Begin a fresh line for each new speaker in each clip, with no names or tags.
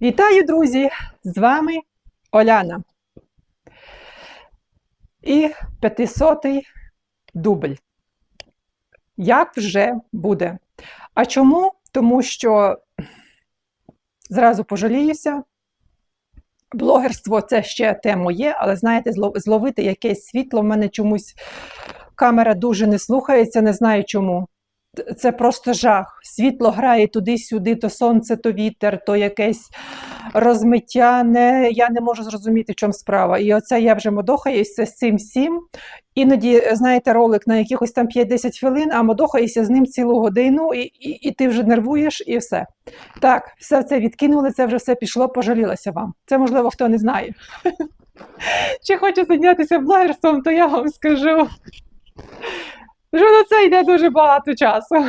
Вітаю, друзі! З вами Оляна. І 500-й дубль. Як вже буде? А чому? Тому що зразу пожаліюся. Блогерство це ще те моє, але знаєте, зловити якесь світло в мене чомусь камера дуже не слухається, не знаю чому. Це просто жах. Світло грає туди-сюди, то сонце, то вітер, то якесь розмиття. Не, я не можу зрозуміти, в чому справа. І оце я вже модохаюся з цим всім. Іноді, знаєте, ролик на якихось там 5-10 хвилин, а модохаюся з ним цілу годину, і, і, і ти вже нервуєш, і все. Так, все це відкинули, це вже все пішло, пожалілася вам. Це, можливо, хто не знає. Чи хочу зайнятися блогерством, то я вам скажу. Що на це йде дуже багато часу.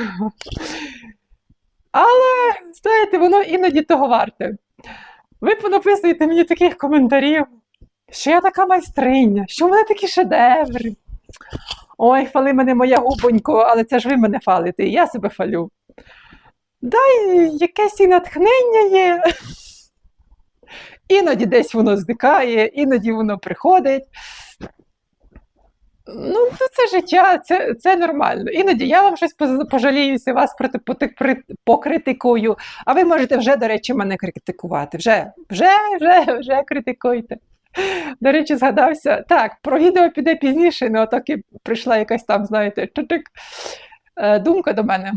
Але, знаєте, воно іноді того варте. Ви понаписуєте мені таких коментарів, що я така майстриня, що в мене такі шедеври. Ой, хвали мене моя губонько, але це ж ви мене фалите, і я себе фалю. Дай якесь і натхнення є. Іноді десь воно зникає, іноді воно приходить. Ну, то це життя, це, це нормально. Іноді я вам щось пожаліюся, вас проти, покритикую, а ви можете вже, до речі, мене критикувати. Вже, вже, вже, вже критикуйте. До речі, згадався. Так, про відео піде пізніше, ну отак і прийшла якась там, знаєте, е, думка до мене.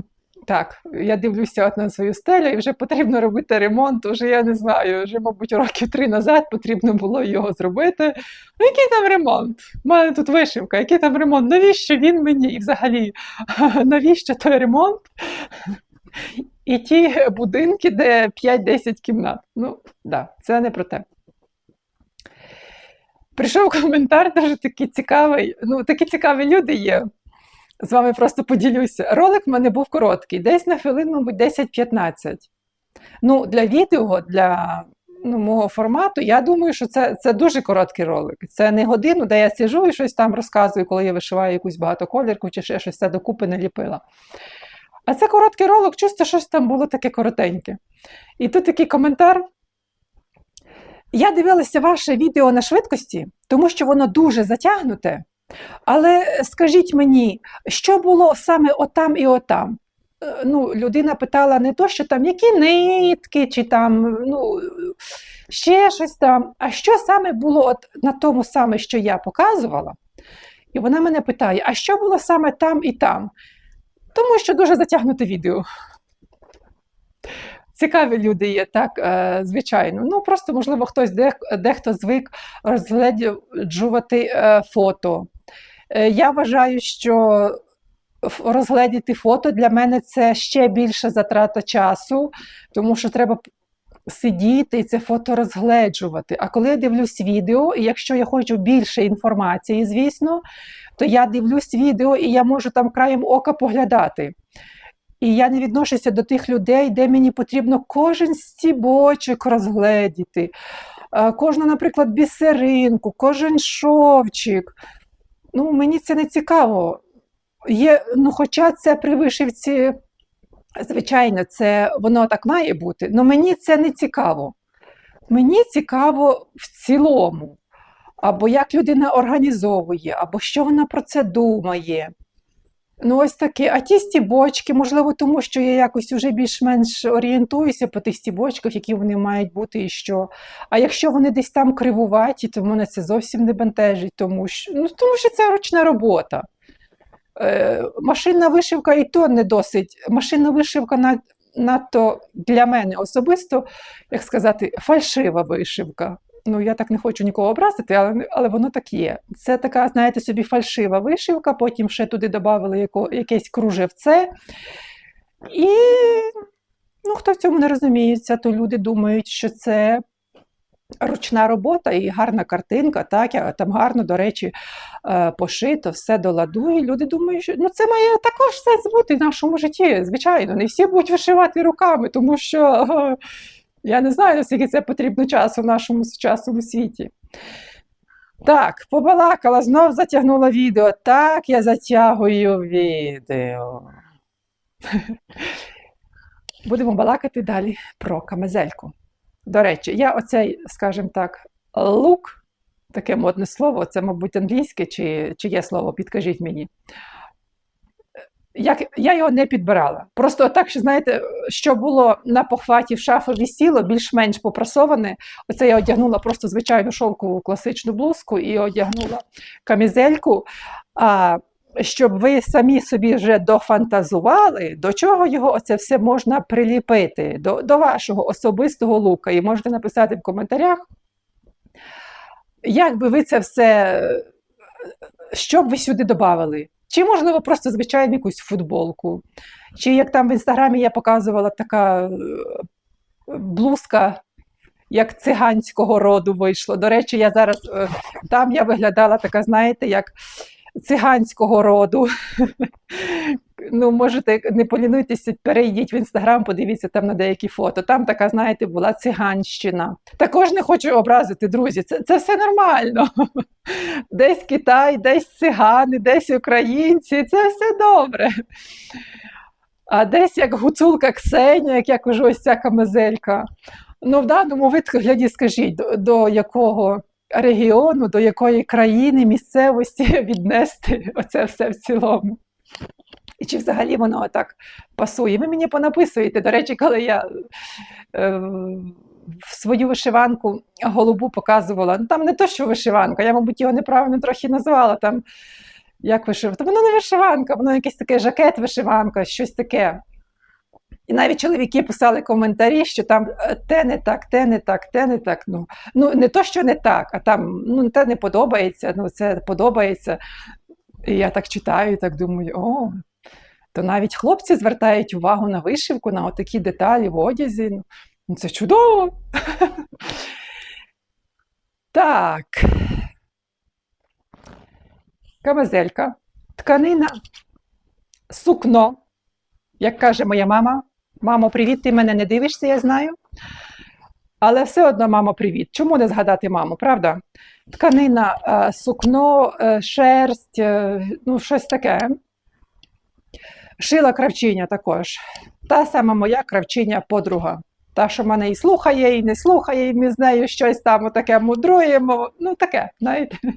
Так, я дивлюся от на свою стелю, і вже потрібно робити ремонт. Уже я не знаю, вже, мабуть, років три назад потрібно було його зробити. Ну, який там ремонт? У мене тут вишивка, який там ремонт? Навіщо він мені? І взагалі, навіщо той ремонт? І ті будинки, де 5-10 кімнат. Ну, да, це не про те. Прийшов коментар дуже такий цікавий. Ну, такі цікаві люди є. З вами просто поділюся. Ролик в мене був короткий, десь на хвилин, мабуть, 10-15. Ну, для відео, для ну, мого формату, я думаю, що це, це дуже короткий ролик. Це не годину, де я сижу і щось там розказую, коли я вишиваю якусь багатоколірку чи ще щось це докупи наліпила. А це короткий ролик, чисто щось там було таке коротеньке. І тут такий коментар. Я дивилася ваше відео на швидкості, тому що воно дуже затягнуте. Але скажіть мені, що було саме отам і отам? Е, Ну, людина питала не то, що там які нитки, чи там ну, ще щось там, а що саме було от на тому саме, що я показувала? І вона мене питає: а що було саме там і там? Тому що дуже затягнуте відео. Цікаві люди є, так, е, звичайно. Ну, просто, можливо, хтось дехто звик розгледжувати е, фото. Е, Я вважаю, що розгледіти фото для мене це ще більша затрата часу, тому що треба сидіти і це фото розгледжувати. А коли я дивлюсь відео, і якщо я хочу більше інформації, звісно, то я дивлюсь відео і я можу там краєм ока поглядати. І я не відношуся до тих людей, де мені потрібно кожен стібочок розгледіти, е, кожну, наприклад, бісеринку, кожен шовчик. Ну, мені це не цікаво. Є, ну, хоча це при вишивці, звичайно, це воно так має бути, але мені це не цікаво. Мені цікаво в цілому, або як людина організовує, або що вона про це думає. Ну, ось таке. А ті стібочки, можливо, тому що я якось вже більш-менш орієнтуюся по тих стібочках, які вони мають бути і що. А якщо вони десь там кривуваті, то мене це зовсім не бентежить, тому що, ну, тому що це ручна робота. Е, машинна вишивка і то не досить. Машинна вишивка на, надто для мене особисто, як сказати, фальшива вишивка. Ну, я так не хочу нікого образити, але, але воно так є. Це така, знаєте, собі фальшива вишивка, потім ще туди додали якесь кружевце. І ну, хто в цьому не розуміється, то люди думають, що це ручна робота і гарна картинка, так, там гарно, до речі, е, пошито, все до ладу. І люди думають, що ну, це має також сенс бути в нашому житті. Звичайно, не всі будуть вишивати руками, тому що я не знаю, наскільки це потрібно часу в нашому сучасному світі. Так, побалакала, знов затягнула відео. Так, я затягую відео. Будемо балакати далі про камезельку. До речі, я оцей, скажімо так, лук, таке модне слово, це, мабуть, англійське, чи, чи є слово, підкажіть мені. Як, я його не підбирала. Просто так, що знаєте, що було на похваті в шафі висіло, більш-менш попрасоване. Оце я одягнула просто звичайну шовкову класичну блузку і одягнула камізельку. А щоб ви самі собі вже дофантазували, до чого його оце все можна приліпити, до, до вашого особистого лука. І можете написати в коментарях, як би ви це все, що б ви сюди додавали? Чи, можливо, просто звичайну якусь футболку. Чи як там в інстаграмі я показувала така е, блузка, як циганського роду вийшло. До речі, я зараз е, там я виглядала така, знаєте, як циганського роду. Ну, можете, не полінуйтеся, перейдіть в інстаграм, подивіться там на деякі фото. Там така, знаєте, була циганщина. Також не хочу образити, друзі. Це це все нормально. Десь Китай, десь цигани, десь українці. Це все добре. А десь як гуцулка Ксенія, як я кажу, ось ця камезелька. Ну, в даному вигляді, скажіть, до, до якого регіону, до якої країни, місцевості віднести оце все в цілому. І чи взагалі воно так пасує? Ви мені понаписуєте. До речі, коли я е, свою вишиванку голубу показувала, ну там не то, що вишиванка, я, мабуть, його неправильно трохи назвала. там, як вишиванка. Воно не вишиванка, воно якийсь такий жакет, вишиванка, щось таке. І навіть чоловіки писали коментарі, що там е, те не так, те не так, те не так. Ну ну не то, що не так, а там ну те не подобається, ну це подобається. І я так читаю, і так думаю, о, то навіть хлопці звертають увагу на вишивку, на такі деталі в одязі. Ну, Це чудово. Так. Камазелька, тканина, сукно, як каже моя мама. Мамо, привіт, ти мене не дивишся, я знаю. Але все одно, мамо, привіт. Чому не згадати маму, правда? Тканина, е, сукно, е, шерсть, е, ну, щось таке. Шила кравчиня також. Та сама моя кравчиня подруга. Та, що мене і слухає, і не слухає, і ми з нею щось там таке мудруємо. Ну, таке, знаєте.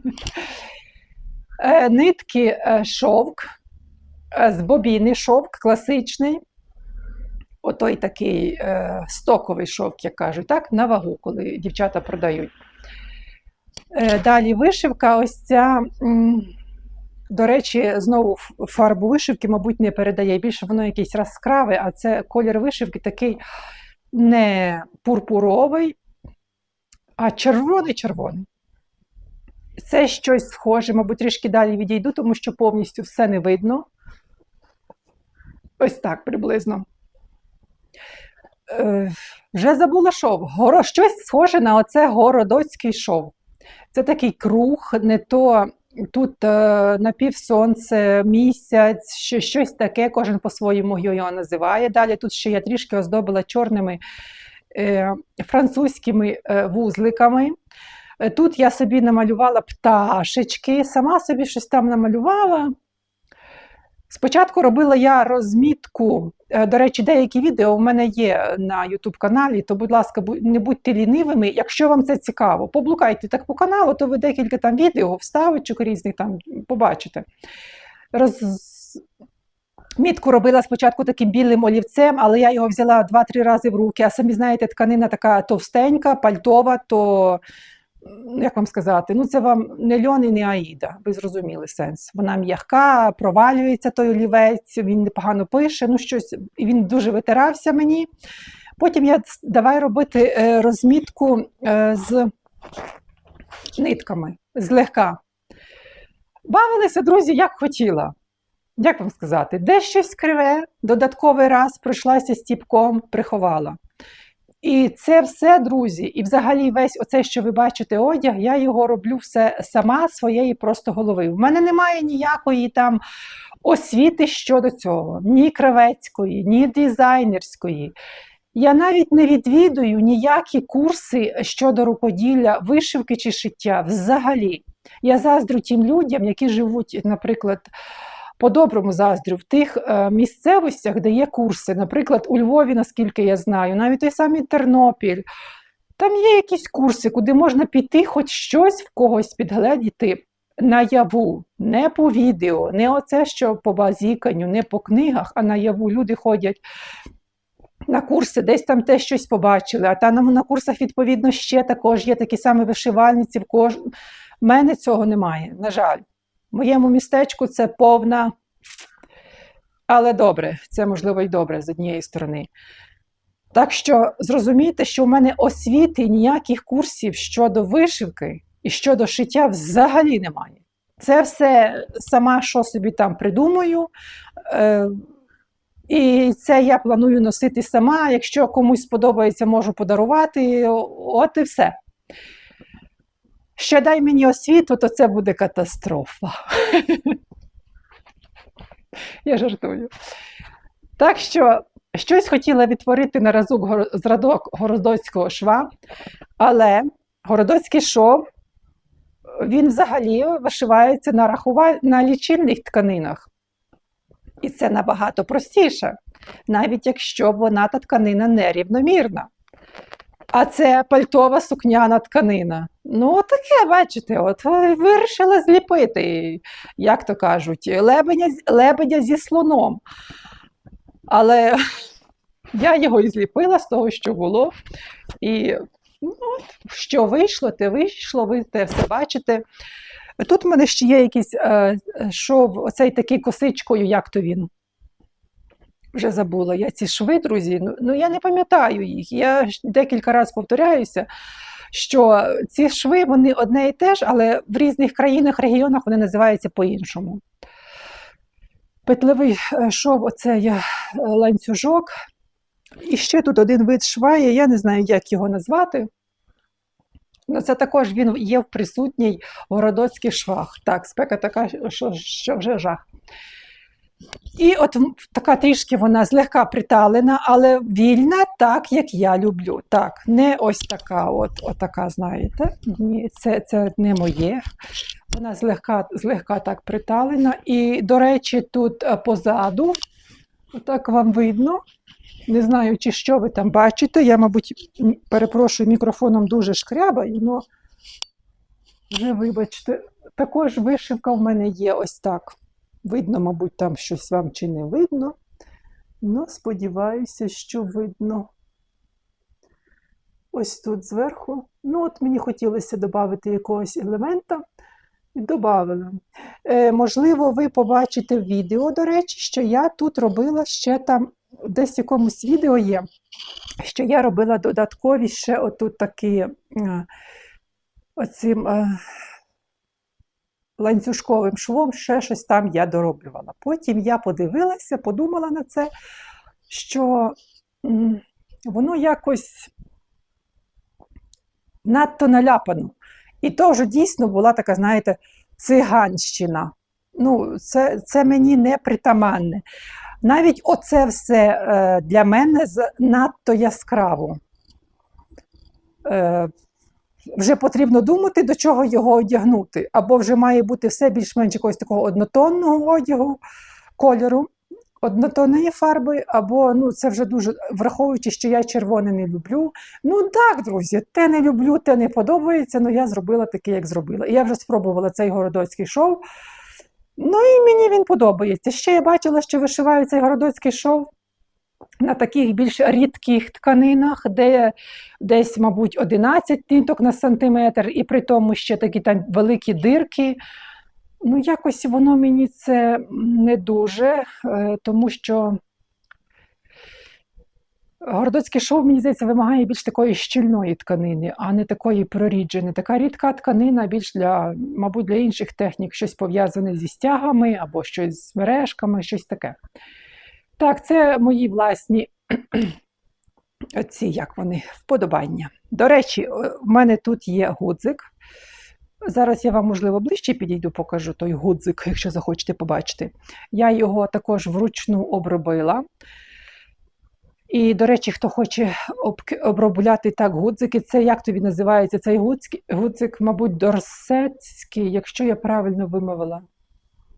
Нитки шовк, з бобіни шовк класичний отой такий е, стоковий шовк, як кажуть, так, на вагу, коли дівчата продають. Е, Далі вишивка, ось ця, м, до речі, знову фарбу вишивки, мабуть, не передає. Більше воно якесь яскраве, а це колір вишивки такий не пурпуровий, а червоний-червоний. Це щось схоже, мабуть, трішки далі відійду, тому що повністю все не видно. Ось так приблизно. Е, вже забула шов. Горо, щось схоже на оце городоцький шов. Це такий круг, не то тут е, напівсонце, місяць, щось таке, кожен по-своєму його називає. Далі тут ще я трішки оздобила чорними е, французькими е, вузликами. Тут я собі намалювала пташечки, сама собі щось там намалювала. Спочатку робила я розмітку. Е, до речі, деякі відео у мене є на YouTube каналі, то, будь ласка, не будьте лінивими. Якщо вам це цікаво, поблукайте так по каналу, то ви декілька там відео, вставочок різних там побачите. Роз... Мітку робила спочатку таким білим олівцем, але я його взяла 2-3 рази в руки. А самі знаєте, тканина така товстенька, пальтова, то як вам сказати, ну це вам не льон і не аїда, ви зрозуміли сенс. Вона м'яка, провалюється той олівець, він непогано пише, ну щось, він дуже витирався мені. Потім я давай робити е, розмітку е, з нитками, злегка. Бавилися, друзі, як хотіла. Як вам сказати, де щось криве, додатковий раз пройшлася стіпком, приховала. І це все, друзі, і взагалі весь оце, що ви бачите, одяг, я його роблю все сама своєї просто голови. В мене немає ніякої там освіти щодо цього, ні кравецької, ні дизайнерської. Я навіть не відвідую ніякі курси щодо рукоділля, вишивки чи шиття. Взагалі, я заздрю тим людям, які живуть, наприклад по-доброму заздрю в тих е, місцевостях, де є курси. Наприклад, у Львові, наскільки я знаю, навіть той самий Тернопіль. Там є якісь курси, куди можна піти, хоч щось в когось підгледіти наяву, не по відео, не оце, що по базіканню, не по книгах, а наяву. Люди ходять на курси, десь там те щось побачили, а там на курсах, відповідно, ще також є такі самі вишивальниці. В кож... Мене цього немає, на жаль. Моєму містечку це повна. Але добре, це можливо і добре з однієї сторони. Так що зрозумійте, що в мене освіти ніяких курсів щодо вишивки і щодо шиття взагалі немає. Це все сама, що собі там придумаю. Е, і це я планую носити сама. Якщо комусь сподобається, можу подарувати. От і все. Ще дай мені освіту, то це буде катастрофа. Я жартую. Так що щось хотіла відтворити на разок зразок городоцького шва, але городоцький шов, він взагалі вишивається на рахува... на лічильних тканинах. І це набагато простіше, навіть якщо вона та тканина нерівномірна. А це пальтова сукняна тканина. Ну, таке, бачите, от вирішила зліпити, як то кажуть, лебедя, лебедя зі слоном. Але я його і зліпила з того, що було. І ну, що вийшло, те вийшло, ви те все бачите. Тут в мене ще є якийсь е, шов, оцей такий косичкою, як то він. Вже забула я ці шви, друзі. Ну, ну я не пам'ятаю їх. Я декілька разів повторяюся, що ці шви вони одне і те ж, але в різних країнах, регіонах вони називаються по-іншому. Петлевий е, шов, оце я е, ланцюжок. І ще тут один вид шва є, я не знаю, як його назвати. Ну, Це також він є в присутній городоцьких швах. Так, спека така, що, що вже жах. І от така трішки вона злегка приталена, але вільна, так, як я люблю. Так, не ось така, от, от така, знаєте. Ні, це це не моє. Вона злегка злегка так приталена. І, до речі, тут е, позаду, отак вам видно. Не знаю, чи що ви там бачите. Я, мабуть, перепрошую мікрофоном дуже шкрябаю, але вже вибачте, також вишивка в мене є ось так. Видно, мабуть, там щось вам чи не видно. Ну, сподіваюся, що видно. Ось тут зверху. Ну, от мені хотілося додати якогось елемента. І додала. Е, Можливо, ви побачите відео, до речі, що я тут робила ще там, десь в якомусь відео є, що я робила додаткові ще отут такі е, оцим. Е, ланцюжковим швом ще щось там я дороблювала. Потім я подивилася, подумала на це, що воно якось надто наляпано. І то вже дійсно була така, знаєте, циганщина. Ну, Це це мені не притаманне. Навіть оце все е, для мене надто яскраво. Вже потрібно думати, до чого його одягнути. Або вже має бути все більш-менш якогось такого однотонного одягу, кольору, однотонної фарби, або ну, це вже дуже враховуючи, що я червоне не люблю. Ну так, друзі, те не люблю, те не подобається, але я зробила таке, як зробила. І я вже спробувала цей городоцький шов. Ну і мені він подобається. Ще я бачила, що вишивають цей городоцький шов на таких більш рідких тканинах, де десь, мабуть, 11 ниток на сантиметр, і при тому ще такі там великі дирки. Ну, якось воно мені це не дуже, е, тому що городоцький шов, мені здається, вимагає більш такої щільної тканини, а не такої прорідженої. Така рідка тканина більш для, мабуть, для інших технік, щось пов'язане зі стягами або щось з мережками, щось таке. Так, це мої власні оці, як вони, вподобання. До речі, в мене тут є гудзик. Зараз я вам, можливо, ближче підійду, покажу той гудзик, якщо захочете побачити. Я його також вручну обробила. І, до речі, хто хоче обробляти так гудзики, це як тобі називається цей гудзик, мабуть, дорсецький, якщо я правильно вимовила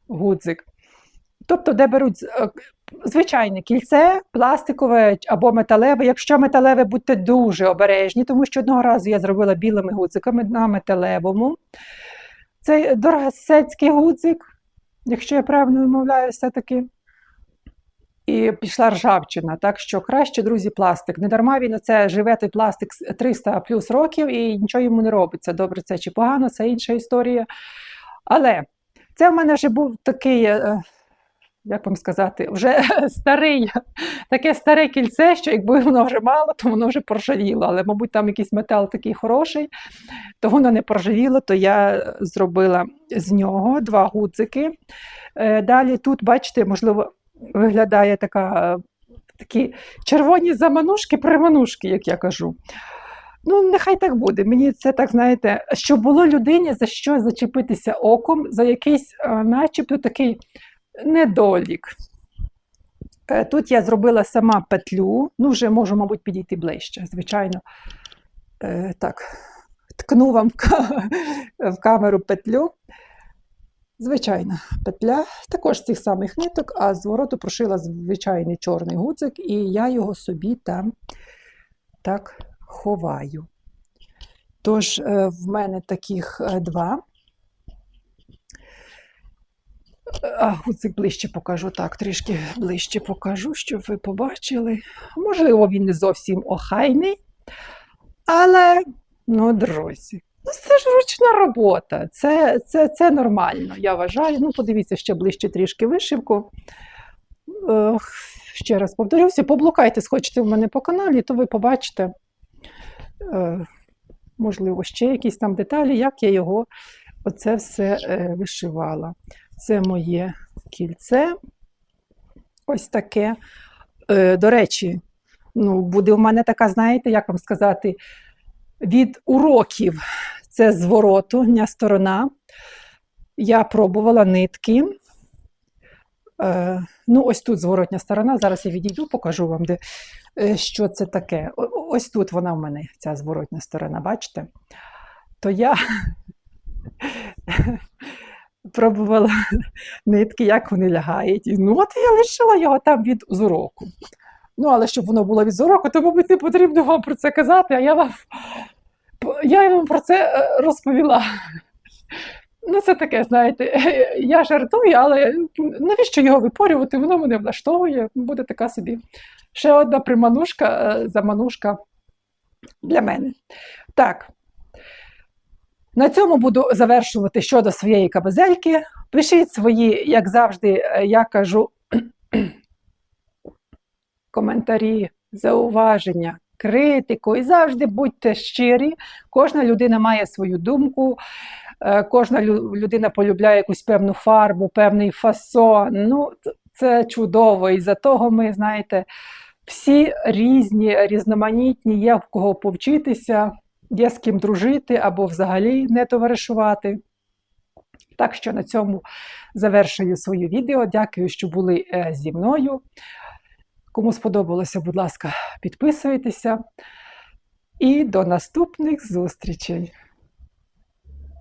гудзик. Тобто, де беруть Звичайне кільце, пластикове або металеве. Якщо металеве, будьте дуже обережні, тому що одного разу я зробила білими гудзиками на металевому. Це дорогоцецький гудзик, якщо я правильно вимовляю, все-таки. І пішла ржавчина. Так що краще, друзі, пластик. Не дарма він оце живе той пластик 300 плюс років і нічого йому не робиться. Добре, це чи погано, це інша історія. Але це в мене вже був такий, е, як вам сказати, вже старий, таке старе кільце, що якби воно вже мало, то воно вже поржавіло. Але, мабуть, там якийсь метал такий хороший, то воно не поржавіло, то я зробила з нього два гудзики. Е, Далі тут, бачите, можливо, виглядає така, е, такі червоні заманушки, приманушки, як я кажу. Ну, нехай так буде. Мені це так, знаєте, щоб було людині за що зачепитися оком, за якийсь, е, начебто, такий недолік. Е, Тут я зробила сама петлю, ну, вже можу, мабуть, підійти ближче, звичайно. Е, Так, ткну вам в камеру петлю. Звичайна петля, також з цих самих ниток, а з вороту прошила звичайний чорний гудзик, і я його собі там так ховаю. Тож, е, в мене таких два. Гудзик ближче покажу, так, трішки ближче покажу, щоб ви побачили. Можливо, він не зовсім охайний, але, ну, друзі, ну, це ж ручна робота, це, це, це нормально, я вважаю. Ну, подивіться ще ближче трішки вишивку. Е, Ще раз повторюся, поблукайте, схочете в мене по каналі, то ви побачите, е, можливо, ще якісь там деталі, як я його оце все е, вишивала. Це моє кільце. Ось таке. Е, До речі, ну, буде в мене така, знаєте, як вам сказати, від уроків це зворотня сторона. Я пробувала нитки. Е, ну, ось тут зворотня сторона. Зараз я відійду, покажу вам, де, е, що це таке. Ось тут вона в мене, ця зворотня сторона, бачите? То я пробувала нитки, як вони лягають. І, Ну, от я лишила його там від зуроку. Ну, але щоб воно було від зуроку, то, мабуть, не потрібно вам про це казати, а я вам, я вам про це е, розповіла. Ну, це таке, знаєте, я жартую, але навіщо його випорювати? Воно мене влаштовує. Буде така собі ще одна приманушка, е, заманушка для мене. Так. На цьому буду завершувати щодо своєї кабезельки. Пишіть свої, як завжди, е, я кажу, коментарі, зауваження, критику. І завжди будьте щирі. Кожна людина має свою думку, е, кожна людина полюбляє якусь певну фарбу, певний фасон. Ну, це чудово. І за того ми, знаєте, всі різні, різноманітні, є в кого повчитися, є з ким дружити або взагалі не товаришувати. Так що на цьому завершую своє відео. Дякую, що були е, зі мною. Кому сподобалося, будь ласка, підписуйтеся. І до наступних зустрічей!